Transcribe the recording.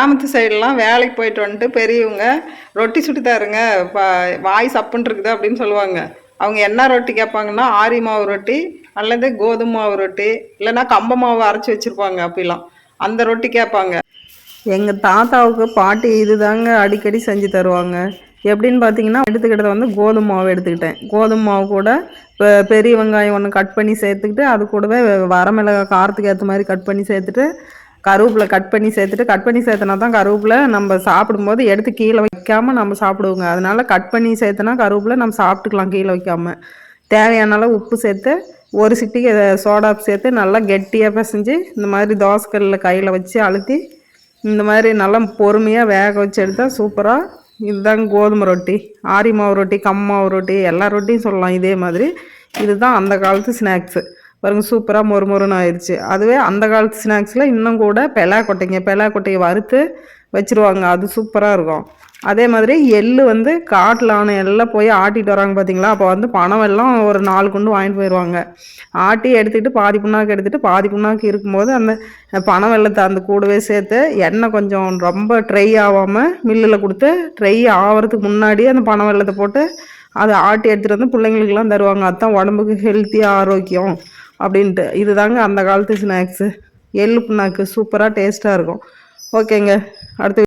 கிராமத்து சைடெலாம் வேலைக்கு போயிட்டு வந்துட்டு பெரியவங்க ரொட்டி சுட்டு தருங்க வாய் சப்புன்னு இருக்குது அப்படின்னு சொல்லுவாங்க. அவங்க என்ன ரொட்டி கேட்பாங்கன்னா ஆரி மாவு ரொட்டி அல்லது கோதுமை மாவு ரொட்டி இல்லைன்னா கம்ப மாவு அரைச்சி வச்சுருப்பாங்க அப்படிலாம். அந்த ரொட்டி கேட்பாங்க. எங்கள் தாத்தாவுக்கு பாட்டி இதுதாங்க அடிக்கடி செஞ்சு தருவாங்க. எப்படின்னு பார்த்தீங்கன்னா எடுத்துக்கிட்டதை வந்து கோதுமை மாவு எடுத்துக்கிட்டேன். கோதுமை மாவு கூட இப்போ பெரிய வெங்காயம் ஒன்று கட் பண்ணி சேர்த்துக்கிட்டு அது கூடவே வரமிளகாய் காரத்துக்கு ஏற்ற மாதிரி கட் பண்ணி சேர்த்துட்டு கருவேப்பில கட் பண்ணி சேர்த்துட்டு கட் பண்ணி சேர்த்தனா தான் கருவேப்பில நம்ம சாப்பிடும்போது எடுத்து கீழே வைக்காம நம்ம சாப்பிடுவோங்க. அதனால கட் பண்ணி சேர்த்தனா கருவேப்பில நம்ம சாப்பிட்டுக்கலாம் கீழே வைக்காம. தேவையான அளவு உப்பு சேர்த்து ஒரு சிட்டிக்கு சோடாப் சேர்த்து நல்லா கெட்டியாக பிசைஞ்சு இந்த மாதிரி தோசைக்கல்லில் கையில் வச்சு அழுத்தி இந்த மாதிரி நல்லா பொறுமையாக வேக வச்சு எடுத்தால் சூப்பராக இதுதாங்க கோதுமை ரொட்டி. ஆரி மாவு ரொட்டி கம்மாவு ரொட்டி எல்லா ரொட்டியும் சொல்லலாம் இதே மாதிரி. இதுதான் அந்த காலத்து ஸ்நாக்ஸு பாருங்கள் சூப்பராக மொறு மொறுன்னு ஆயிடுச்சு அதுவே அந்த காலத்து ஸ்நாக்ஸில் இன்னும் கூட பெலா கொட்டைங்க பெலா கொட்டையை வறுத்து வச்சுருவாங்க. அது சூப்பராக இருக்கும். அதே மாதிரி எள்ளு வந்து காட்டில் ஆன எல்லாம் போய் ஆட்டிட்டு வராங்க பார்த்தீங்களா அப்போ வந்து பணம் எல்லாம் ஒரு நாலு குண்டு வாங்கிட்டு போயிடுவாங்க ஆட்டி எடுத்துக்கிட்டு பாதி புண்ணாக்கு எடுத்துகிட்டு பாதி புண்ணாக்கு இருக்கும்போது அந்த பணம் வெள்ளத்தை அந்த கூடவே சேர்த்து எண்ணெய் கொஞ்சம் ரொம்ப ட்ரை ஆகாமல் மில்லில் கொடுத்து ட்ரை ஆகிறதுக்கு முன்னாடியே அந்த பணம் வெள்ளத்தை போட்டு அதை ஆட்டி எடுத்துகிட்டு வந்து பிள்ளைங்களுக்கெல்லாம் தருவாங்க. அதுதான் உடம்புக்கு ஹெல்த்தியாக ஆரோக்கியம். அப்படின்ட்டு. இதுதாங்க அந்த காலத்து ஸ்நாக்ஸு எள்ளு புண்ணாக்கு. சூப்பராக டேஸ்ட்டாக இருக்கும். ஓகேங்க அடுத்து